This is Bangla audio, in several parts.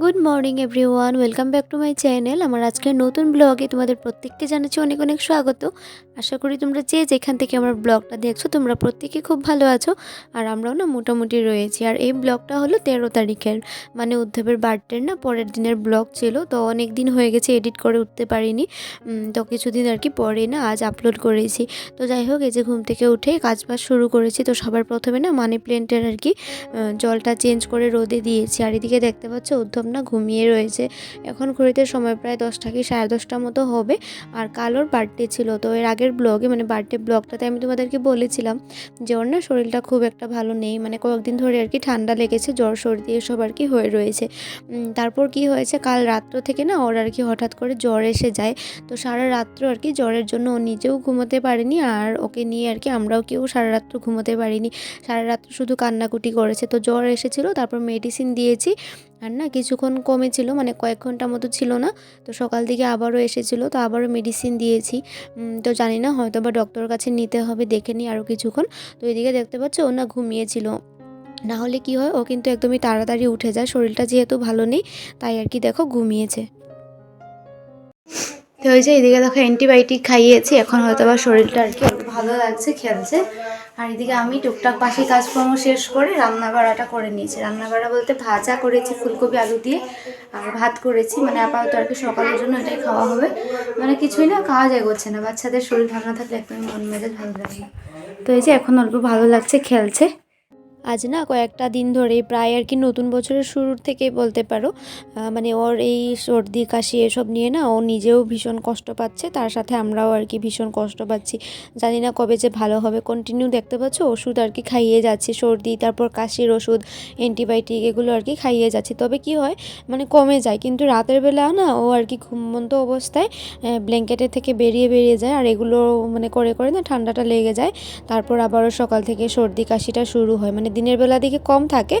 Good morning everyone welcome back to my channel আমার আজকের নতুন ব্লগে তোমাদের প্রত্যেককে জানাচ্ছি অনেক অনেক স্বাগত। আশা করি তোমরা যে যেখান থেকে আমার ব্লগটা দেখছ, তোমরা প্রত্যেকে খুব ভালো আছো আর আমরাও না মোটামুটি রয়েছি। আর এই ব্লগটা হলো তেরো তারিখের মানে উদ্ধবের বার্থডের না, পরের দিনের ব্লগ ছিল। তো অনেক দিন হয়ে গেছে এডিট করে উঠতে পারিনি। তো কিছুদিন আর কি পরে না আজ আপলোড করেছি। তো যাই হোক, এই যে ঘুম থেকে উঠে কাজ বাজ শুরু করেছি। তো সবার প্রথমে না মানি প্ল্যান্টের আর কি জলটা চেঞ্জ করে রোদে দিয়েছি। আর এদিকে দেখতে পাচ্ছ, উদ্ধব না ঘুমিয়ে রয়েছে। এখন ঘড়িতে সময় প্রায় দশটা কি সাড়ে দশটা মতো হবে। আর কাল ওর বার্থডে ছিল, তো এর আগের ব্লগে মানে বার্থডে ব্লগটাতে আমি তোমাদেরকে বলেছিলাম যে ওর না শরীরটা খুব একটা ভালো নেই। মানে কয়েকদিন ধরে আর কি ঠান্ডা লেগেছে, জ্বর, সর্দি এসব আর কি হয়ে রয়েছে। তারপর কি হয়েছে, কাল রাত্র থেকে না ওর আর কি হঠাৎ করে জ্বর এসে যায়। তো সারা রাত্র আর কি জ্বরের জন্য ও নিজেও ঘুমোতে পারেনি আর ওকে নিয়ে আর কি আমরাও কেউ সারা রাত্র ঘুমোতে পারিনি। সারা রাত্র শুধু কান্নাকুটি করেছে। তো জ্বর এসেছিল, তারপর মেডিসিন দিয়েছি। আর না কিছুক্ষণ কমেছিল মানে কয়েক ঘণ্টা মতো ছিল না। তো সকাল দিকে আবারও এসেছিল, তো আবারও মেডিসিন দিয়েছি। তো জানি না হয়তো বা ডক্টর কাছে নিতে হবে, দেখে নিই আরও কিছুক্ষণ। তো এদিকে দেখতে পাচ্ছ, ও না ঘুমিয়েছিল। না হলে কি হয়, ও কিন্তু একদমই তাড়াতাড়ি উঠে যায়, শরীরটা যেহেতু ভালো নেই, তাই আর কি দেখো ঘুমিয়েছে। তো ওই যে এদিকে দেখো অ্যান্টিবায়োটিক খাইয়েছি, এখন হয়তো বা শরীরটা আর কি ভালো লাগছে, খেলছে। আর এদিকে আমি টুকটাক পাশে কাজকর্ম শেষ করে রান্না বাড়াটা করে নিয়েছি। রান্না বাড়া বলতে ভাজা করেছি, ফুলকপি, আলু দিয়ে, আর ভাত করেছি। মানে আপাতত আর কি সকালের জন্য এটাই খাওয়া হবে। মানে কিছুই না, কাজ এগোচ্ছে না। বাচ্চাদের শরীর ভালো না থাকলে একদমই মন মেজাজ ভালো লাগে তো এই যে এখন অল্প ভালো লাগছে, খেলছে। আজ না কয়েকটা দিন ধরে প্রায় আর কি নতুন বছরের শুরুর থেকেই বলতে পারো মানে ওর এই সর্দি, কাশি এসব নিয়ে না ও নিজেও ভীষণ কষ্ট পাচ্ছে, তার সাথে আমরাও আর কি ভীষণ কষ্ট পাচ্ছি। জানি না কবে যে ভালো হবে কন্টিনিউ দেখতে পাচ্ছ, ওষুধ আর কি খাইয়ে যাচ্ছি, সর্দি, তারপর কাশির ওষুধ অ্যান্টিবায়োটিক এগুলো আর কি খাইয়ে যাচ্ছি। তবে কি হয় মানে কমে যায়, কিন্তু রাতের বেলা না ও আর কি ঘুমন্ত অবস্থায় ব্ল্যাঙ্কেটের থেকে বেরিয়ে বেরিয়ে যায়, আর এগুলো মানে করে করে না ঠান্ডাটা লেগে যায়, তারপর আবারও সকাল থেকে সর্দি, কাশিটা শুরু হয়। মানে দিনের বেলা দিকে কম থাকে।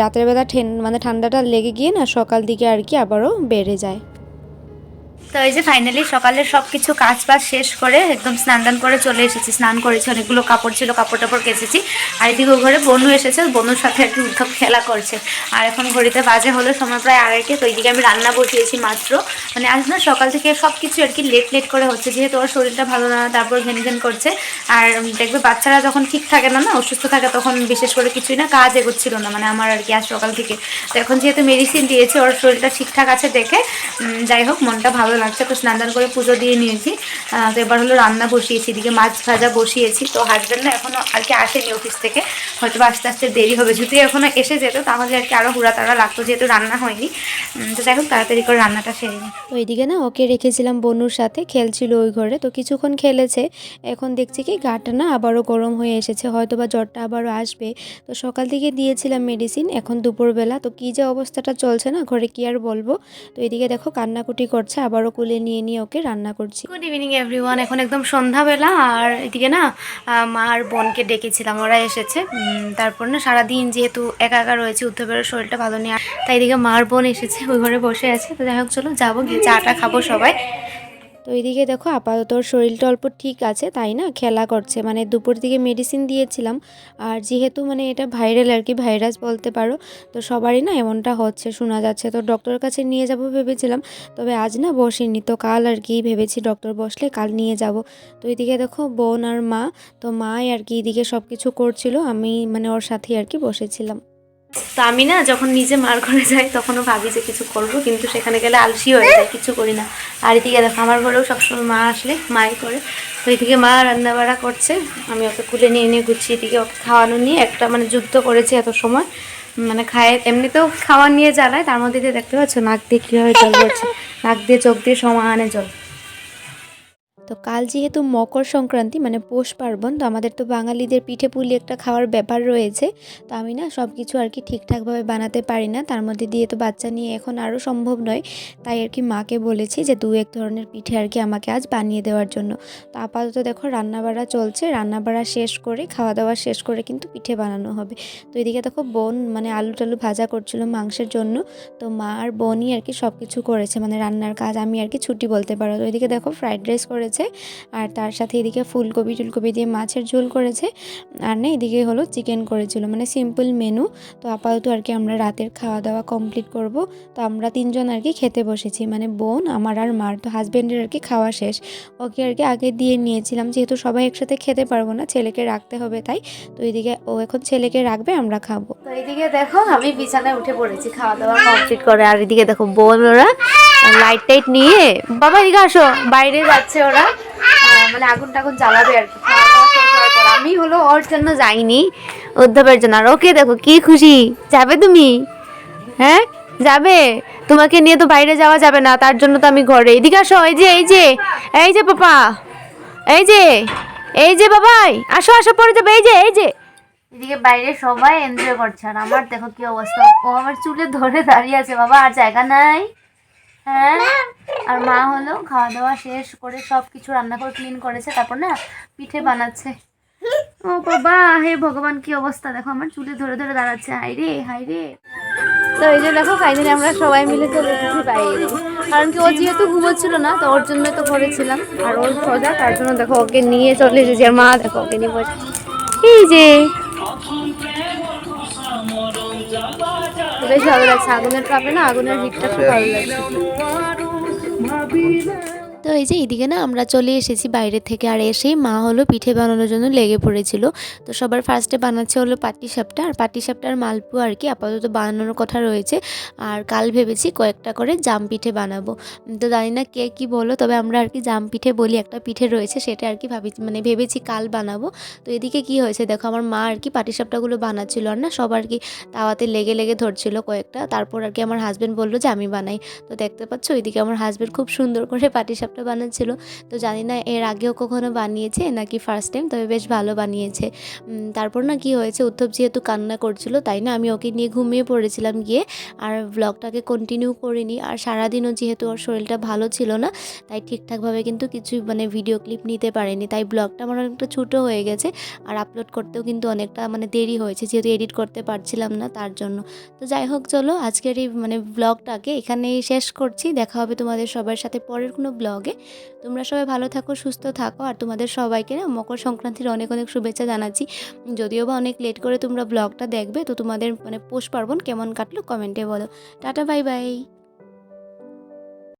রাতের বেলা ঠেন মানে ঠান্ডাটা লেগে গিয়ে না সকাল দিকে আর কি আবারও বেড়ে যায়। তো এই যে ফাইনালি সকালের সব কিছু কাজ বাজ শেষ করে একদম স্নান দান করে চলে এসেছি। স্নান করেছি, অনেকগুলো কাপড় ছিল, কাপড় টাপড় কেচেছি। আর এদিকে ঘরে বনু এসেছে বনুর সাথে আর কি উদ্ধব খেলা করছে। আর এখন ঘড়িতে বাজে হলো সময় প্রায় আড়াইটে, তো এইদিকে আমি রান্না বসিয়েছি মাত্র। মানে আজ না সকাল থেকে সব কিছু আর কি লেট লেট করে হচ্ছে, যেহেতু ওর শরীরটা ভালো না, তারপর ঘেন ঘেন করছে। আর দেখবে বাচ্চারা যখন ঠিক থাকে না না অসুস্থ থাকে তখন বিশেষ করে কিছুই না, কাজ এগোচ্ছিল না মানে আমার আর কি আজ সকাল থেকে। তো এখন যেহেতু মেডিসিন দিয়েছে, ওর শরীরটা ঠিকঠাক আছে দেখে যাই হোক, মনটা ভালো লাগছে তো স্নান করে পুজো দিয়ে নিয়েছি। তো এবার হলো রান্না বসিয়েছি এদিকে মাছ ভাজা বসিয়েছি। তো হাজব্যান্ড না এখনও আর কি আসেনি অফিস থেকে। হয়তো আস্তে আস্তে দেরি হবে। যদি এখনও এসে যেত তাহলে আর কি আরও হুড়া তাড়া লাগতো যেহেতু রান্না হয়নি। তো যাই হোক তাড়াতাড়ি করে রান্নাটা সেরে নিই তো এইদিকে না ওকে রেখেছিলাম বনুর সাথে খেলছিল ওই ঘরে। তো কিছুক্ষণ খেলেছে এখন দেখছি কি গাটা না আবারও গরম হয়ে এসেছে। হয়তো বা জ্বরটা আবারও আসবে। তো সকাল থেকে দিয়েছিলাম মেডিসিন এখন দুপুরবেলা। তো কী যে অবস্থাটা চলছে না ঘরে কি আর বলব? তো এদিকে দেখো কান্নাকুটি করছে আবারও কুলে নিয়ে নিয়ে ওকে রান্না করছি। গুড ইভিনিং এভরিওয়ান এখন একদম সন্ধ্যাবেলা, আর এদিকে না মা আর বোনকে ডেকেছিলাম, ওরা এসেছে। তারপর না, সারাদিন যেহেতু একা একা রয়েছে উদ্ধবের শরীরটা ভালো নেই তাই এদিকে মা আর বোন এসেছে, ওই ঘরে বসে আছে। তো যাই হোক, চলো, যাব, গিয়ে চাটা খাব সবাই। তো এইদিকে দেখো আপাতত শরীরটা অল্প ঠিক আছে, তাই না? খেলা করছে। মানে দুপুর দিকে মেডিসিন দিয়েছিলাম। আর যেহেতু মানে এটা ভাইরাল আর কি ভাইরাস বলতে পারো, তো সবারই না এমনটা হচ্ছে, শোনা যাচ্ছে। তো ডক্টরের কাছে নিয়ে যাব ভেবেছিলাম, তবে আজ না বসিনি। তো কাল আর কি ভেবেছি ডক্টর বসলে কাল নিয়ে যাব। তো এদিকে দেখো বোন আর মা, তো মাই আর কি এদিকে সব কিছু করছিল। আমি মানে ওর সাথেই আর কি বসেছিলাম। তো আমি না যখন নিজে মার ঘরে যাই তখনও ভাবি যে কিছু করব, কিন্তু সেখানে গেলে আলসি হয়ে যায়, কিছু করি না। আর এদিকে দেখো, আমার ঘরেও সবসময় মা আসলে মাই করে। তো এদিকে মা রান্না বাড়া করছে, আমি ওকে কুলে নিয়ে নিয়ে গুছিয়ে এদিকে ওকে খাওয়ানো নিয়ে একটা মানে যুদ্ধ করেছি এত সময়। মানে খায়, এমনিতেও খাওয়া নিয়ে জ্বালায়, তার মধ্যে দিয়ে দেখতে পাচ্ছ, নাক দিয়ে কীভাবে জল পড়ছে নাক দিয়ে চোখ দিয়ে সমানে জল। তো কাল যেহেতু মকর সংক্রান্তি মানে পৌষ পার্বণ, তো আমাদের তো বাঙালিদের পিঠে পুলি একটা খাওয়ার ব্যাপার রয়েছে। তো আমি না সব কিছু আর কি ঠিকঠাকভাবে বানাতে পারি না। তার মধ্যে দিয়ে তো বাচ্চা নিয়ে এখন আরও সম্ভব নয়। তাই আর কি মাকে বলেছি যে দু এক ধরনের পিঠে আর কি আমাকে আজ বানিয়ে দেওয়ার জন্য। তো আপাতত দেখো রান্নাবাড়া চলছে। রান্নাবাড়া শেষ করে খাওয়া দাওয়া শেষ করে কিন্তু পিঠে বানানো হবে। তো এদিকে দেখো বোন মানে আলু টালু ভাজা করছিল মাংসের জন্য। তো মা আর বোনই আর কি সব কিছু করেছে। মানে রান্নার কাজ আমি আর কি ছুটি বলতে পারো। তো এদিকে দেখো ফ্রাইড রাইস করেছে। করেছে। আর তার সাথে এদিকে ফুলকপি, টুলকপি দিয়ে মাছের ঝোল করেছে। আর না, এদিকে হলো চিকেন করেছিল। মানে সিম্পল মেনু তো আপাতত আর কি আমরা রাতের খাওয়া দাওয়া কমপ্লিট করব। তো আমরা তিনজন আর কি খেতে বসেছি। মানে বোন, আমার আর মার। তো হাজব্যান্ডের আর কি খাওয়া শেষ। ওকে আর কি আগে দিয়ে নিয়েছিলাম। যেহেতু সবাই একসাথে খেতে পারব না, ছেলেকে রাখতে হবে তাই। তো এইদিকে ও এখন ছেলেকে রাখবে, আমরা খাব। তো এইদিকে দেখো, আমি বিছানায় উঠে পড়েছি। খাওয়া দাওয়া কমপ্লিট করে। আর এদিকে দেখো বোন ওরা লাইট টাইট নিয়ে বাবা, এদিকে আসো। বাইরে যাচ্ছে ওরা। মানে আগুন টাগুন জ্বালাবে আর কি। পর। আমি হলো ওর জন্য যাইনি উদ্ধবের জন্য। আর ওকে দেখো, কি খুশি। যাবে তুমি? হ্যাঁ? যাবে? তোমাকে নিয়ে তো বাইরে যাওয়া যাবে না। তার জন্য তো আমি ঘরে। এদিকে আসো, এই যে এই যে এই যে পাপা। এই যে এই যে বাবাই। আসো আসো পড়ে যাবে। এই যে এই যে। এদিকে বাইরে সবাই এনজয় করছে। আর আমার দেখো কি অবস্থা। ও আমার চুলে ধরে দাঁড়িয়ে আছে। বাবা, আর জায়গা নাই। হ্যাঁ আর মা হলো খাওয়া দাওয়া শেষ করে সব কিছু রান্না করে ক্লিন করেছে, তারপর না পিঠে বানাচ্ছে। ও বাবা, হে ভগবান, কি অবস্থা? দেখো আমার চুলে ধরে ধরে দাঁড়াচ্ছে। হাই রে হাই রে তো এই যে দেখো ফাইনালি আমরা সবাই মিলে চলে এসেছি বাইরে। কারণ কি, ও যেহেতু ঘুমোচ্ছিল না, তো ওর জন্য তো করেছিলাম। আর ওর সোজা তার জন্য দেখো ওকে নিয়ে চলে এসেছি। আর মা, দেখো ওকে নিয়ে বসে এই যে বেশ ভালো লাগছে। আগুনের কাপে না আগুনের হিটটা খুব ভালো লাগছে। এই যে এদিকে না আমরা চলে এসেছি বাইরে থেকে আর এসেই মা হলো পিঠে বানানোর জন্য লেগে পড়েছিল। তো সবার ফার্স্টে বানাচ্ছে হলো পাটি সাপটা। আর পাটি সাপটার মালপু আর কি আপাতত বানানোর কথা রয়েছে। আর কাল ভেবেছি কয়েকটা করে জাম পিঠে বানাবো। তো জানি না কে কি বলো, তবে আমরা আর কি জাম পিঠে বলি, একটা পিঠে রয়েছে সেটা আর কি ভাবি মানে ভেবেছি কাল বানাবো। তো এদিকে কি হয়েছে দেখো, আমার মা আর কি পাটি সাপটাগুলো বানাচ্ছিল আর না, সব আর কি তাওয়াতে লেগে লেগে ধরছিল কয়েকটা। তারপর আর কি আমার হাজব্যান্ড বলল যে আমি বানাই। তো দেখতে পাচ্ছ, ওইদিকে আমার হাজব্যান্ড খুব সুন্দর করে পাটিসাপটা বানাচ্ছিল তো জানি না এর আগেও কখনো বানিয়েছে নাকি ফার্স্ট টাইম তবে বেশ ভালো বানিয়েছে। তারপর না কি হয়েছে উত্তপ যেহেতু কান্না করছিল, তাই না আমি ওকে নিয়ে ঘুমিয়ে পড়েছিলাম গিয়ে, আর ব্লগটাকে কন্টিনিউ করিনি। আর সারাদিনও যেহেতু ওর শরীরটা ভালো ছিল না, তাই ঠিকঠাকভাবে কিন্তু কিছুই মানে ভিডিও ক্লিপ নিতে পারেনি। তাই ব্লগটা আমার অনেকটা ছোটো হয়ে গেছে, আর আপলোড করতেও কিন্তু অনেকটা মানে দেরি হয়েছে, যেহেতু এডিট করতে পারছিলাম না তার জন্য। তো যাই হোক, চলো আজকের এই মানে ব্লগটাকে এখানেই শেষ করছি। দেখা হবে তোমাদের সবার সাথে পরের কোনো ব্লগে। তোমরা সবাই ভালো থাকো, সুস্থ থাকো, আর তোমাদের সবাইকে না মকর সংক্রান্তির অনেক অনেক শুভেচ্ছা জানাচ্ছি। যদিও বা অনেক লেট করে তোমরা ব্লগটা দেখবে, তো তোমাদের মানে পোষ পার্বণ কেমন কাটলো কমেন্টে বলো। Tata, bye bye.